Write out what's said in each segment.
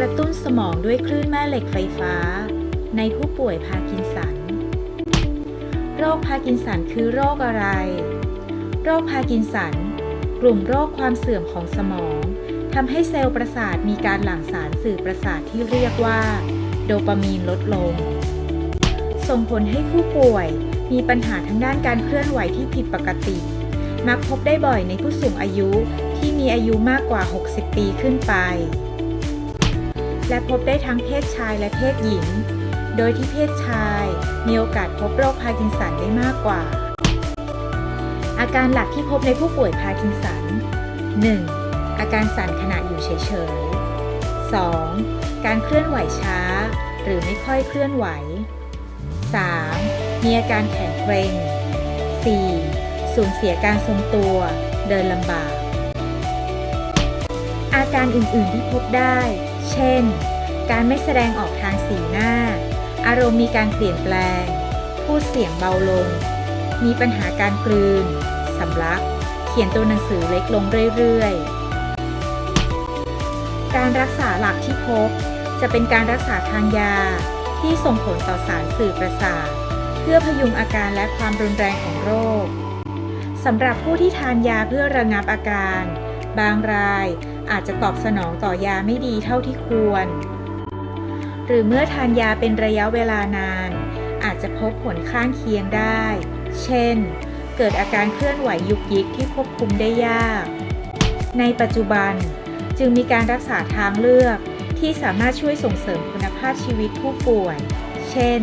กระตุ้นสมองด้วยคลื่นแม่เหล็กไฟฟ้า ในผู้ป่วยพาร์กินสัน โรคพาร์กินสันคือโรคอะไร โรคพาร์กินสัน กลุ่มโรคความเสื่อมของสมองทำให้เซลล์ประสาทมีการหลั่งสารสื่อประสาทที่เรียกว่า โดปามีนลดลง ส่งผลให้ผู้ป่วยมีปัญหาทางด้านการเคลื่อนไหวที่ผิดปกติ มักพบได้บ่อยในผู้สูงอายุที่มีอายุมากกว่า 60 ปีขึ้นไป และพบได้ทั้งเพศชายและเพศหญิง โดยที่เพศชายมีโอกาสพบโรคพาร์กินสันได้มากกว่า อาการหลักที่พบในผู้ป่วยพาร์กินสัน 1. อาการสั่นขณะอยู่เฉยๆ 2. การเคลื่อนไหวช้า หรือไม่ค่อยเคลื่อนไหว 3. มีอาการแข็งเกร็ง 4. สูญเสียการทรงตัว เดินลำบาก อาการอื่นๆที่พบได้ เช่น การไม่แสดงออกทางสีหน้า อารมณ์มีการเปลี่ยนแปลง พูดเสียงเบาลง มีปัญหาการกลืน สำลัก เขียนตัวหนังสือเล็กลงเรื่อยๆ การรักษาหลักที่พบ จะเป็นการรักษาทางยาที่ส่งผลต่อสารสื่อประสาท เพื่อพยุงอาการและความรุนแรงของโรคสำหรับผู้ที่ทานยาเพื่อระงับอาการ บางราย อาจจะตอบสนองต่อยาไม่ดีเท่าที่ควร หรือเมื่อทานยาเป็นระยะเวลานาน อาจจะพบผลข้างเคียงได้ เช่น เกิดอาการเคลื่อนไหวยุกยิกที่ควบคุมได้ยาก ในปัจจุบันจึงมีการรักษาทางเลือกที่สามารถช่วยส่งเสริมคุณภาพชีวิตผู้ป่วย เช่น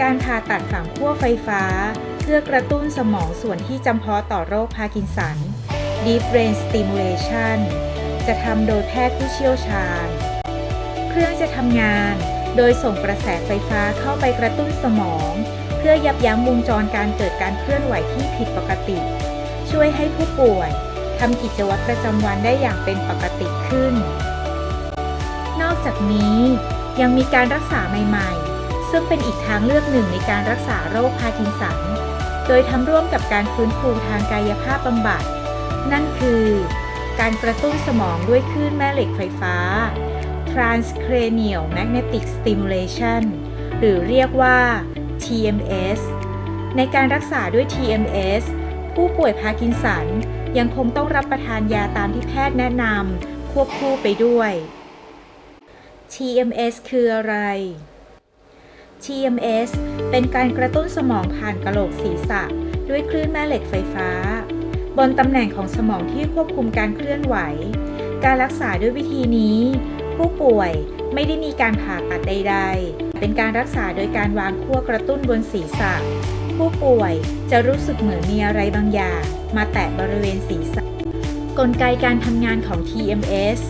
การผ่าตัดฝังขั้วไฟฟ้า เพื่อกระตุ้นสมองส่วนที่จำเพาะต่อโรคพาร์กินสัน Deep Brain Stimulation จะทำโดยแพทย์ผู้เชี่ยวชาญ เครื่องจะทำงานโดยส่งกระแสไฟฟ้าเข้าไปกระตุ้นสมอง เพื่อยับยั้งวงจรการเกิดการเคลื่อนไหวที่ผิดปกติ ช่วยให้ผู้ป่วยทำกิจวัตรประจำวันได้อย่างเป็นปกติขึ้น นอกจากนี้ยังมีการรักษาใหม่ ๆ ซึ่งเป็นอีกทางเลือกหนึ่งในการรักษาโรคพาร์กินสัน โดยทำร่วมกับการฟื้นฟูทางกายภาพบำบัด นั่นคือการกระตุ้นสมองด้วยคลื่นแม่เหล็กไฟฟ้า transcranial magnetic stimulation หรือเรียกว่า TMS ในการรักษาด้วย TMS ผู้ป่วยพาร์กินสันยังคงต้องรับประทานยาตามที่แพทย์แนะนำควบคู่ไปด้วย TMS คืออะไร TMS เป็นการกระตุ้นสมองผ่านกระโหลกศีรษะ ด้วยคลื่นแม่เหล็กไฟฟ้า บนตำแหน่งของสมองที่ควบคุมการเคลื่อนไหว การรักษาด้วยวิธีนี้ ผู้ป่วยไม่ได้มีการผ่าตัดใด ๆ เป็นการรักษาโดยการวางขั้วกระตุ้นบนศีรษะ ผู้ป่วยจะรู้สึกเหมือนมีอะไรบางอย่าง มาแตะบริเวณศีรษะ กลไกการทำงานของ TMS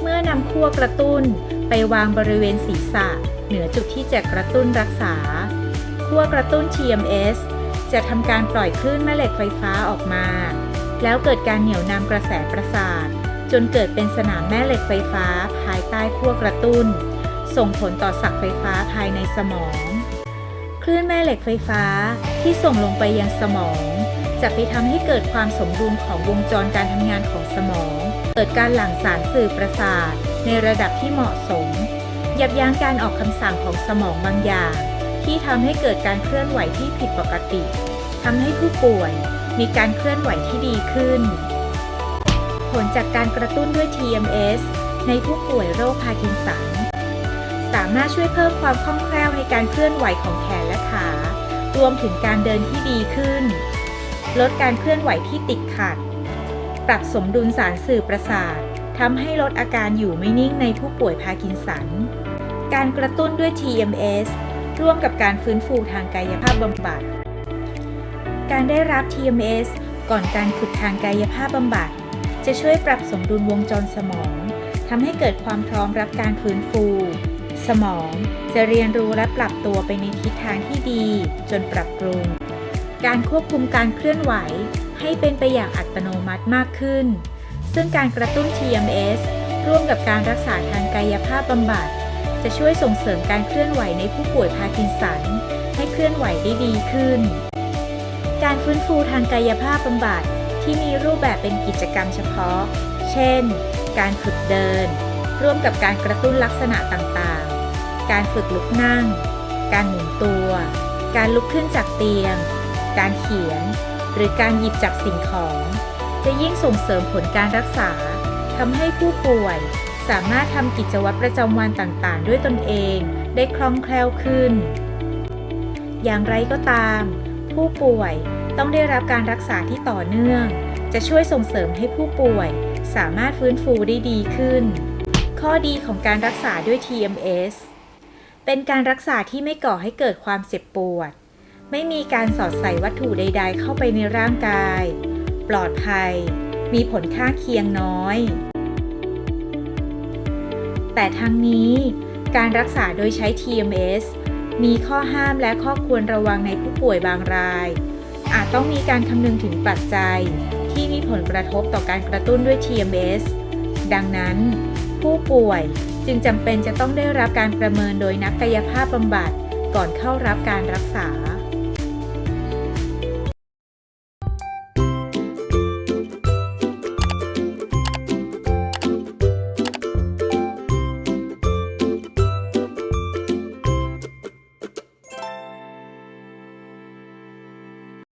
เมื่อนำขั้วกระตุ้นไปวางบริเวณศีรษะ เหนือจุดที่จะกระตุ้นรักษา ขั้วกระตุ้น TMS จะทำการปล่อยคลื่นแม่เหล็กไฟฟ้าออกมา แล้วเกิดการเหนี่ยวนำกระแสประสาท จนเกิดเป็นสนามแม่เหล็กไฟฟ้าภายใต้ขั้วกระตุ้น ส่งผลต่อสักไฟฟ้าภายในสมอง คลื่นแม่เหล็กไฟฟ้าที่ส่งลงไปยังสมอง จะไปทำให้เกิดความสมดุลของวงจรการทำงานของสมอง เกิดการหลั่งสารสื่อประสาทในระดับที่เหมาะสมยับยั้งการออกคำสั่งของสมองบางอย่าง ที่ทำให้เกิดการเคลื่อนไหวที่ผิดปกติทำให้ผู้ป่วยมีการเคลื่อนไหวที่ดีขึ้น ผลจากการกระตุ้นด้วย TMS ในผู้ป่วยโรคพาร์กินสัน สามารถช่วยเพิ่มความคล่องแคล่วในการเคลื่อนไหวของแขนและขารวมถึงการเดินที่ดีขึ้น ลดการเคลื่อนไหวที่ติดขัด ปรับสมดุลสารสื่อประสาททำให้ลดอาการอยู่ไม่นิ่งในผู้ป่วยพาร์กินสัน การกระตุ้นด้วย TMS ร่วมกับการฟื้นฟูทางกายภาพบำบัด การได้รับ TMS ก่อนการฝึกทางกายภาพบำบัด จะช่วยปรับสมดุลวงจรสมองทำให้เกิดความพร้อมรับการฟื้นฟู สมองจะเรียนรู้และปรับตัวไปในทิศทางที่ดี จนปรับปรุง การควบคุมการเคลื่อนไหวให้เป็นไปอย่างอัตโนมัติมากขึ้น ซึ่งการกระตุ้น TMS ร่วมกับการรักษาทางกายภาพบำบัด จะช่วยส่งเสริมการเคลื่อนไหวในผู้ป่วยพาร์กินสัน ให้เคลื่อนไหวได้ดีขึ้น การฟื้นฟูทางกายภาพบำบัดที่มีรูปแบบเป็นกิจกรรมเฉพาะ เช่น การฝึกเดิน ร่วมกับการกระตุ้นลักษณะต่างๆ การฝึกลุกนั่ง การหมุนตัว การลุกขึ้นจากเตียง การเขียน หรือการหยิบจับสิ่งของ จะยิ่งส่งเสริมผลการรักษาทำให้ผู้ป่วย สามารถทำกิจวัตรประจำวันต่างๆ ด้วยตนเองได้คล่องแคล่วขึ้น อย่างไรก็ตาม ผู้ป่วยต้องได้รับการรักษาที่ต่อเนื่อง จะช่วยส่งเสริมให้ผู้ป่วยสามารถฟื้นฟูได้ดีขึ้น ข้อดีของการรักษาด้วย TMS เป็นการรักษาที่ไม่ก่อให้เกิดความเจ็บปวด ไม่มีการสอดใส่วัตถุใด ๆ เข้าไปในร่างกาย ปลอดภัย มีผลข้างเคียงน้อย แต่ทั้งนี้การรักษาโดยใช้ TMS มีข้อห้ามและข้อควรระวังในผู้ป่วยบางราย อาจต้องมีการคำนึงถึงปัจจัย ที่มีผลกระทบต่อการกระตุ้นด้วย TMS ดังนั้น ผู้ป่วยจึงจำเป็นจะต้องได้รับการประเมินโดยนักกายภาพบำบัดก่อนเข้ารับการรักษา